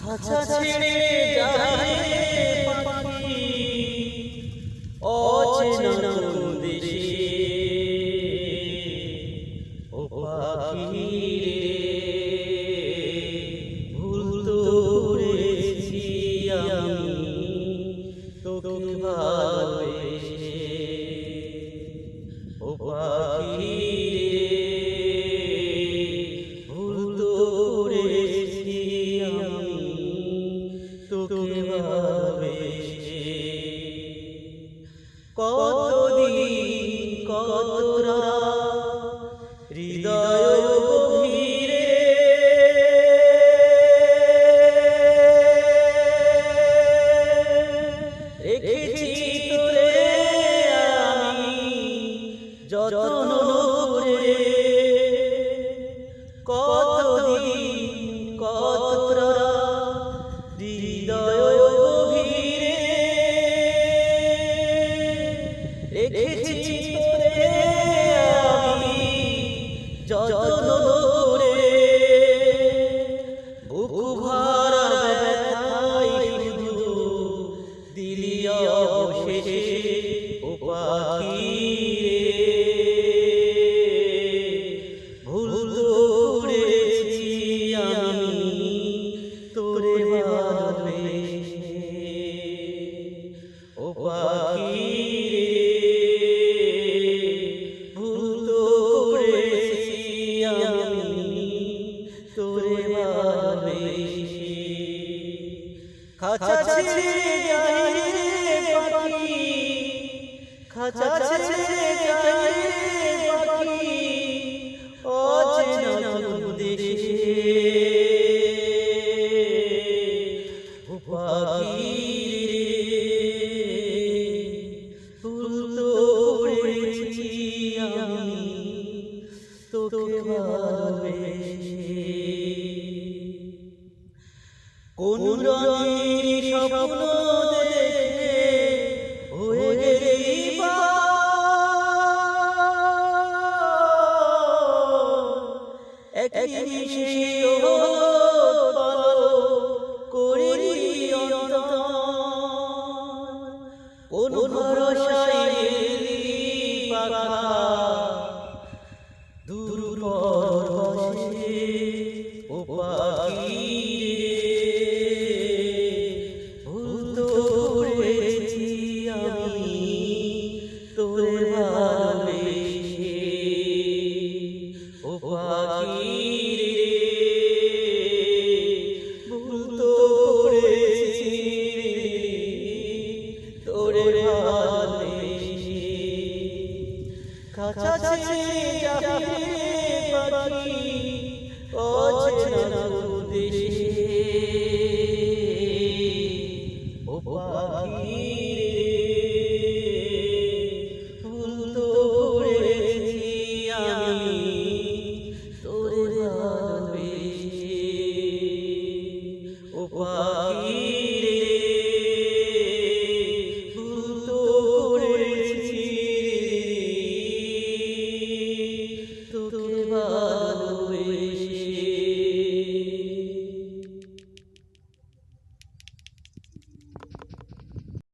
খাঁচা ছেড়ে যায় কতদিন কত রাত হৃদয় গভীরে? রেখেছি তোরে আমি যত্ন করে কতদিন ছেড়ে যাই রে পাখি ছেড়ে যাই রে পাখি অচেনা দেশে পাখি আমি তোকে ভালোবেসে। রঙের স্বপ্ন দেখে হয়ে গেলি কোন ভরসায় পাখা। কাছা ছেড়ে যাবি রে পাখি অচেনা